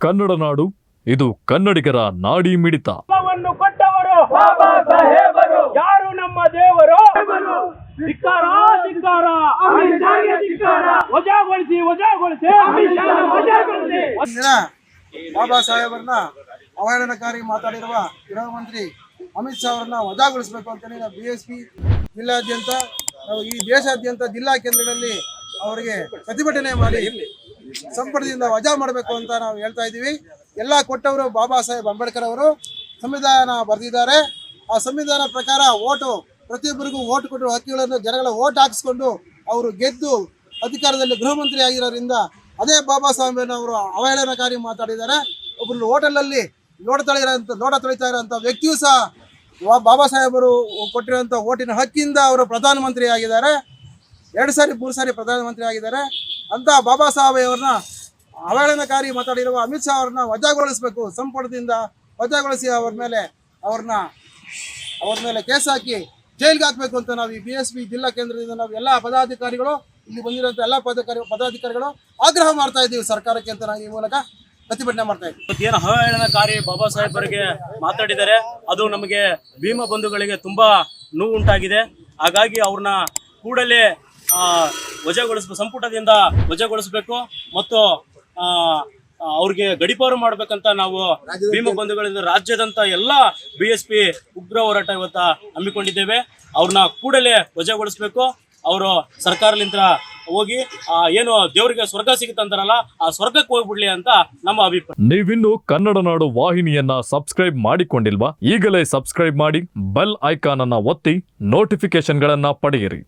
ಕನ್ನಡ ನಾಡು ಇದು ಕನ್ನಡಿಗರ ನಾಡಿ ಮಿಡಿತ. ಕೊಟ್ಟವರು ಬಾಬಾ ಸಾಹೇಬರು. ಯಾರು ನಮ್ಮ ದೇವರು? ಧಿಕ್ಕಾರ ಧಿಕ್ಕಾರ. ವಜಾಗೊಳಿಸಿ ವಜಾಗೊಳಿಸಿ. ವಜಾಗೊಳಿಸಿ. ಬಾಬಾ ಸಾಹೇಬರನ್ನ ಅವಹೇಳನಕಾರಿ ಮಾತಾಡಿರುವ ಗೃಹ ಮಂತ್ರಿ ಅಮಿತ್ ಶಾ ಅವರನ್ನ ವಜಾಗೊಳಿಸಬೇಕು ಅಂತೇಳಿ ನಾವು ಬಿ ಎಸ್ ಪಿ ಜಿಲ್ಲಾದ್ಯಂತ ನಾವು ಈ ದೇಶಾದ್ಯಂತ ಜಿಲ್ಲಾ ಕೇಂದ್ರಗಳಲ್ಲಿ ಅವರಿಗೆ ಪ್ರತಿಭಟನೆ ಮಾಡಿ ಸಂಪುಟದಿಂದ ವಜಾ ಮಾಡಬೇಕು ಅಂತ ನಾವು ಹೇಳ್ತಾ ಇದ್ದೀವಿ. ಎಲ್ಲ ಕೊಟ್ಟವರು ಬಾಬಾ ಸಾಹೇಬ್ ಅಂಬೇಡ್ಕರ್ ಅವರು ಸಂವಿಧಾನ ಬರೆದಿದ್ದಾರೆ. ಆ ಸಂವಿಧಾನ ಪ್ರಕಾರ ಓಟು, ಪ್ರತಿಯೊಬ್ಬರಿಗೂ ಓಟ್ ಕೊಟ್ಟು ಹಕ್ಕಿಗಳನ್ನು ಜನಗಳ ಓಟ್ ಹಾಕಿಸ್ಕೊಂಡು ಅವರು ಗೆದ್ದು ಅಧಿಕಾರದಲ್ಲಿ ಗೃಹ ಮಂತ್ರಿ ಆಗಿರೋದ್ರಿಂದ ಅದೇ ಬಾಬಾ ಸಾಹೇಬ್ ಅವರು ಅವಹೇಳನಕಾರಿ ಮಾತಾಡಿದ್ದಾರೆ. ಒಬ್ಬರು ಹೋಟೆಲಲ್ಲಿ ಲೋಟ ತಳಿರೋಂಥ ಲೋಟ ತೊಳಿತಾ ಇರೋಂಥ ವ್ಯಕ್ತಿಯೂ ಸಹ ಬಾಬಾ ಸಾಹೇಬರು ಕೊಟ್ಟಿರೋಂಥ ಓಟಿನ ಹಕ್ಕಿಂದ ಅವರು ಪ್ರಧಾನಮಂತ್ರಿ ಆಗಿದ್ದಾರೆ. ಎರಡು ಸಾರಿ, ಮೂರು ಸಾರಿ ಪ್ರಧಾನಮಂತ್ರಿ ಆಗಿದ್ದಾರೆ. ಅಂತ ಬಾಬಾ ಸಾಹೇಬ್ ಅವ್ರನ್ನ ಅವಹೇಳನಕಾರಿ ಮಾತಾಡಿರುವ ಅಮಿತ್ ಶಾ ಅವ್ರನ್ನ ವಜಾಗೊಳಿಸಬೇಕು. ಸಂಪುಟದಿಂದ ವಜಾಗೊಳಿಸಿ ಅವ್ರ ಮೇಲೆ ಅವ್ರನ್ನ ಅವ್ರ ಮೇಲೆ ಕೇಸ್ ಹಾಕಿ ಜೈಲ್ಗೆ ಹಾಕಬೇಕು ಅಂತ ನಾವು ಈ ಬಿ ಎಸ್ ಪಿ ಜಿಲ್ಲಾ ಕೇಂದ್ರದಿಂದ ನಾವು ಎಲ್ಲ ಪದಾಧಿಕಾರಿಗಳು, ಇಲ್ಲಿ ಬಂದಿರುವಂಥ ಎಲ್ಲ ಪದಾಧಿಕಾರಿ ಪದಾಧಿಕಾರಿಗಳು ಆಗ್ರಹ ಮಾಡ್ತಾ ಇದ್ದೀವಿ ಸರ್ಕಾರಕ್ಕೆ ಅಂತ ನಾವು ಈ ಮೂಲಕ ಪ್ರತಿಭಟನೆ ಮಾಡ್ತಾ ಇದ್ದೀವಿ ಏನು ಅವಹೇಳನಕಾರಿ ಬಾಬಾ ಸಾಹೇಬರಿಗೆ ಮಾತಾಡಿದ್ದಾರೆ, ಅದು ನಮಗೆ ಭೀಮ ಬಂಧುಗಳಿಗೆ ತುಂಬಾ ನೋವುಂಟಾಗಿದೆ ಹಾಗಾಗಿ ಅವ್ರನ್ನ ಕೂಡಲೇ ವಜಾಗೊಳಿಸ್ಬೇಕು ಸಂಪುಟದಿಂದ ವಜಾಗೊಳಿಸಬೇಕು ಮತ್ತು ಆ, ಅವ್ರಿಗೆ ಗಡಿಪಾರು ಮಾಡ್ಬೇಕಂತ ನಾವು ಭೀಮ ಬಂಧುಗಳಿಂದ ರಾಜ್ಯದಂತ ಎಲ್ಲ ಬಿ ಎಸ್ ಪಿ ಉಗ್ರ ಹೋರಾಟ ಇವತ್ತ ಹಮ್ಮಿಕೊಂಡಿದ್ದೇವೆ. ಅವ್ರನ್ನ ಕೂಡಲೇ ವಜಾಗೊಳಿಸ್ಬೇಕು. ಅವರು ಸರ್ಕಾರಲಿಂದ ಹೋಗಿ ಏನು ದೇವರಿಗೆ ಸ್ವರ್ಗ ಸಿಗುತ್ತಂತಾರಲ್ಲ ಆ ಸ್ವರ್ಗಕ್ಕೆ ಹೋಗ್ಬಿಡ್ಲಿ ಅಂತ ನಮ್ಮ ಅಭಿಪ್ರಾಯ. ನೀವಿನ್ನು ಕನ್ನಡ ನಾಡು ವಾಹಿನಿಯನ್ನ ಸಬ್ಸ್ಕ್ರೈಬ್ ಮಾಡಿಕೊಂಡಿಲ್ವಾ? ಈಗಲೇ ಸಬ್ಸ್ಕ್ರೈಬ್ ಮಾಡಿ ಬೆಲ್ ಐಕಾನ್ ಅನ್ನ ಒತ್ತಿ ನೋಟಿಫಿಕೇಶನ್ಗಳನ್ನ ಪಡೆಯಿರಿ.